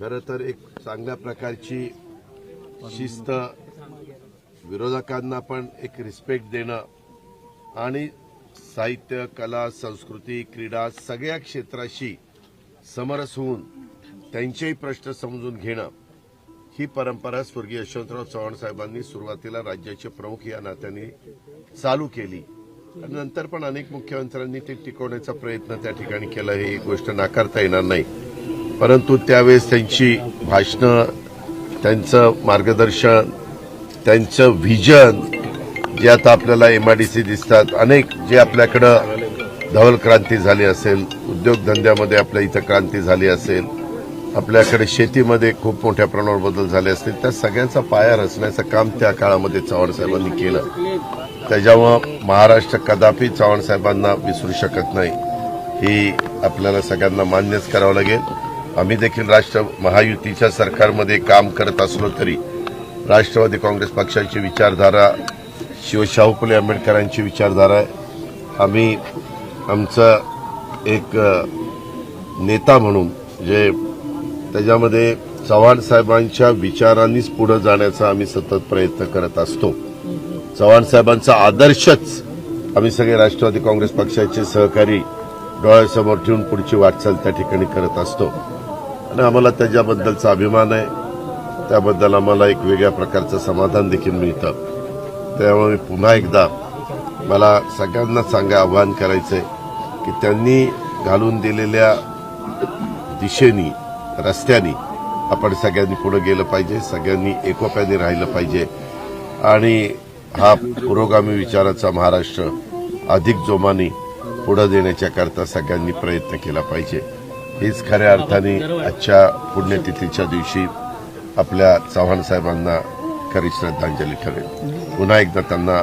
खरं तर एक चांगल्या प्रकारची शिस्त विरोधकांना पण एक रिस्पेक्ट देणं आणि साहित्य कला संस्कृती क्रीडा सगळ्या क्षेत्राशी समरस होऊन त्यांचेही प्रश्न समजून घेणं ही परंपरा स्वर्गीय यशवंतराव चव्हाण साहेबांनी सुरुवातीला राज्याचे प्रमुख या नात्याने चालू केली. आणि नंतर पण अनेक मुख्यमंत्र्यांनी ते टिकवण्याचा प्रयत्न त्या ठिकाणी केला. ही गोष्ट नाकारता येणार नाही. परंतु त्यावेळेस त्यांची भाषणं त्यांचं मार्गदर्शन त्यांचं व्हिजन जे आता आपल्याला एमआयडीसी दिसतात अनेक जे आपल्याकडं धवल क्रांती झाली असेल उद्योगधंद्यामध्ये आपल्या इथं क्रांती झाली असेल आपल्याकडे शेतीमध्ये खूप मोठ्या प्रमाणावर बदल झाले असतील त्या सगळ्यांचा पाया रचण्याचं काम त्या काळामध्ये चव्हाण साहेबांनी केलं. त्याच्यामुळं महाराष्ट्र कदापि चव्हाण साहेबांना विसरू शकत नाही. ही आपल्याला सगळ्यांना मान्यच करावं लागेल. आम्ही देखील राष्ट्र महायुतीच्या सरकारमध्ये काम करत असलो तरी राष्ट्रवादी काँग्रेस पक्षाची विचारधारा शिवशाहू फुले आंबेडकरांची विचारधारा आहे आम्ही आमचं एक नेता म्हणून जे त्याच्यामध्ये चव्हाण साहेबांच्या विचारांनीच पुढे जाण्याचा आम्ही सतत प्रयत्न करत असतो. चव्हाण साहेबांचा आदर्शच आम्ही सगळे राष्ट्रवादी काँग्रेस पक्षाचे सहकारी डोळ्यासमोर ठेवून पुढची वाटचाल त्या ठिकाणी करत असतो. आणि आम्हाला त्याच्याबद्दलचा अभिमान आहे. त्याबद्दल आम्हाला एक वेगळ्या प्रकारचं समाधान देखील मिळतं. त्यामुळे पुन्हा एकदा मला सगळ्यांना सांगा आवाहन आहे की त्यांनी घालून दिलेल्या दिशेनी रस्त्यानी आपण सगळ्यांनी पुढे गेलं पाहिजे सगळ्यांनी एकोप्याने राहिलं पाहिजे. आणि हा पुरोगामी विचाराचा महाराष्ट्र अधिक जोमाने पुढे देण्याच्या करता सगळ्यांनी प्रयत्न केला पाहिजे. हीच खऱ्या अर्थाने आजच्या पुण्यतिथीच्या दिवशी आपल्या चव्हाण साहेबांना खरी श्रद्धांजली ठरेल. पुन्हा एकदा त्यांना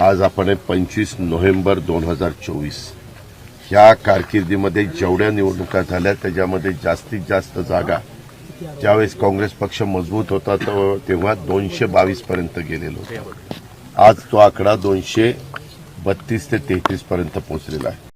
आज आपण पंचवीस नोव्हेंबर दोन हजार चोवीस. ह्या कारकिर्दीमध्ये जेवढ्या निवडणुका झाल्या त्याच्यामध्ये जास्तीत जास्त जागा ज्यावेळेस काँग्रेस पक्ष मजबूत होता तो- तेव्हा दोनशे बावीस पर्यंत गेलेलो होतो. आज तो आकडा दोनशे बत्तीस ते तेहतीस पर्यंत पोहोचलेला आहे.